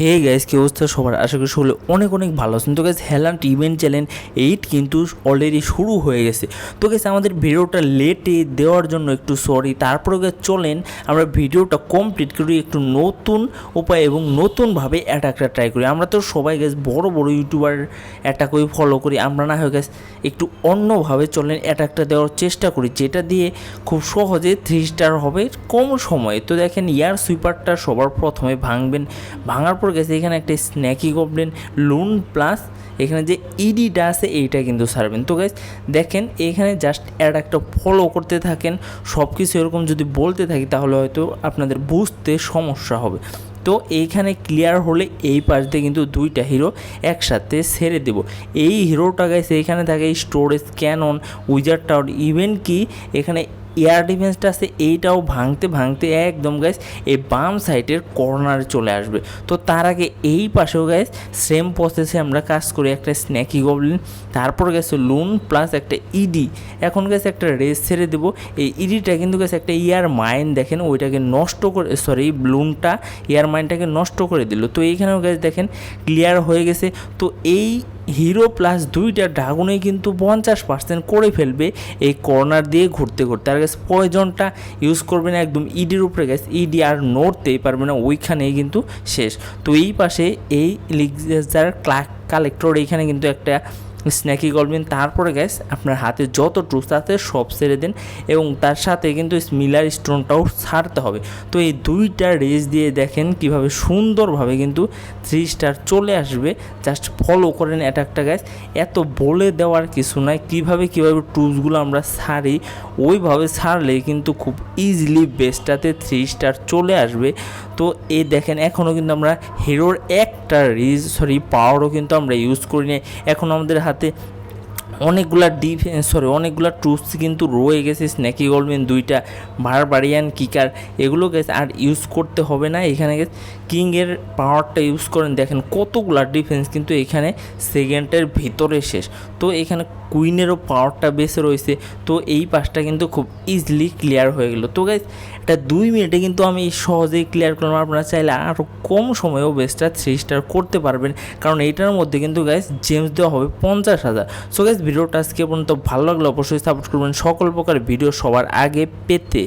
Hey guys কি অবস্থা সবার? আশা করি সকলে অনেক অনেক ভালো আছেন। তো গাইস হেলান্ট ইভেন্ট চ্যালেঞ্জ এইট কিন্তু অলরেডি শুরু হয়ে গেছে। তো গাইস আমাদের ভিডিওটা লেটে দেওয়ার জন্য একটু সরি তারপরে গাইস চলেন, আমরা ভিডিওটা কমপ্লিট করি একটু নতুন উপায় এবং নতুনভাবে অ্যাটাকটা ট্রাই করি। আমরা তো সবাই গাইস বড় বড় ইউটিউবার অ্যাটাক অ্যাটাকই ফলো করি। আমরা না হয়ে গাইস একটু অন্যভাবে চলেন অ্যাটাকটা দেওয়ার চেষ্টা করি, যেটা দিয়ে খুব সহজে থ্রি স্টার হবে কম সময়ে। তো দেখেন, ইয়ার সুইপারটা সবার প্রথমে ভাঙবেন। ভাঙার পর গেছে এখানে একটা স্ন্যাকি গবলেন লুন প্লাস এখানে যে ইডিটা আছে এইটা কিন্তু সারবেন তো গাইজ দেখেন এখানে জাস্ট অ্যাড একটা ফলো করতে থাকেন সব কিছু এরকম যদি বলতে থাকি তাহলে হয়তো আপনাদের বুঝতে সমস্যা হবে। তো এইখানে ক্লিয়ার হলে এই পাশ দিয়ে কিন্তু দুইটা হিরো একসাথে ছেড়ে দেব। এই হিরোটা গাইছে এখানে থাকে স্টোরেজ ক্যানন উইজার টাওয়ার ইভেন কি এখানে এয়ার ডিফেন্সটা আছে, এইটাও ভাঙতে ভাঙতে একদম গ্যাস এই বাম সাইডের কর্নারে চলে আসবে। তো তার আগে এই পাশেও গ্যাস সেম প্রসেসে আমরা কাজ করি একটা স্ন্যাকি গবলিন তারপর গেছে লুন প্লাস একটা ইডি এখন গেছে একটা রেস ছেড়ে দেবো। এই ইডিটা কিন্তু গেছে একটা ইয়ার মাইন দেখেন ওইটাকে নষ্ট করে সরি লুনটা ইয়ার মাইনটাকে নষ্ট করে দিল। তো এইখানেও গাইস দেখেন ক্লিয়ার হয়ে গেছে। তো এই হিরো প্লাস দুইটা ড্রাগনে কিন্তু পঞ্চাশ পার্সেন্ট করে ফেলবে এই কর্নার দিয়ে ঘুরতে ঘুরতে। আর গেছে পয়জনটা ইউজ করবে না একদম ইডির উপরে। গ্যাস ইডি আর নড়তেই পারবে না, ওইখানেই কিন্তু শেষ। তো এই পাশে এই লিগজার ক্লাক কালেক্টর এইখানে কিন্তু একটা স্ন্যাকি গলবেন, তারপরে গ্যাস আপনার হাতে যত ট্রুস আছে সব ছেড়ে দেন এবং তার সাথে কিন্তু মিলার স্টোনটাও ছাড়তে হবে। তো এই দুইটা রেস দিয়ে দেখেন কীভাবে সুন্দরভাবে কিন্তু থ্রি স্টার চলে আসবে। জাস্ট ফলো করেন অ্যাটাকটা গ্যাস এত বলে দেওয়ার কিছু নাই। কীভাবে কীভাবে টুলসগুলো আমরা ছাড়ি, ওইভাবে ছাড়লে কিন্তু খুব ইজিলি বেস্টটাতে থ্রি স্টার চলে আসবে। তো এই দেখেন এখনও কিন্তু আমরা হিরোর একটা রিজ সরি পাওয়ারও কিন্তু আমরা ইউজ করি না এখন আমাদের হাতে হাতে অনেকগুলা ডিফেন্স সরি অনেকগুলা ট্রুপস কিন্তু রয়ে গেছে স্ন্যাকি গোল্ডম্যান দুইটা বারবারিয়ান কিকার এগুলো গেছে আর ইউজ করতে হবে না। এখানে গেছে কিংয়ের পাওয়ারটা ইউজ করেন। দেখেন কতগুলা ডিফেন্স কিন্তু এখানে সেকেন্ডের ভিতরে শেষ। তো এখানে কুইনেরও পাওয়ারটা বেশি রয়েছে। তো এই পাশটা কিন্তু খুব ইজিলি ক্লিয়ার হয়ে গেল। তো গাইজ এটা দুই মিনিটে কিন্তু আমি সহজেই ক্লিয়ার করলাম। আপনারা চাইলে আরও কম সময়েও বেস্টটা থ্রি স্টার করতে পারবেন। কারণ এইটার মধ্যে কিন্তু গাইজ জেমস দেওয়া হবে পঞ্চাশ হাজার। সো গাইজ ভিডিওটা আজকে পর্যন্ত ভালো লাগলে অবশ্যই সাপোর্ট করবেন। সকল প্রকার ভিডিও সবার আগে পেতে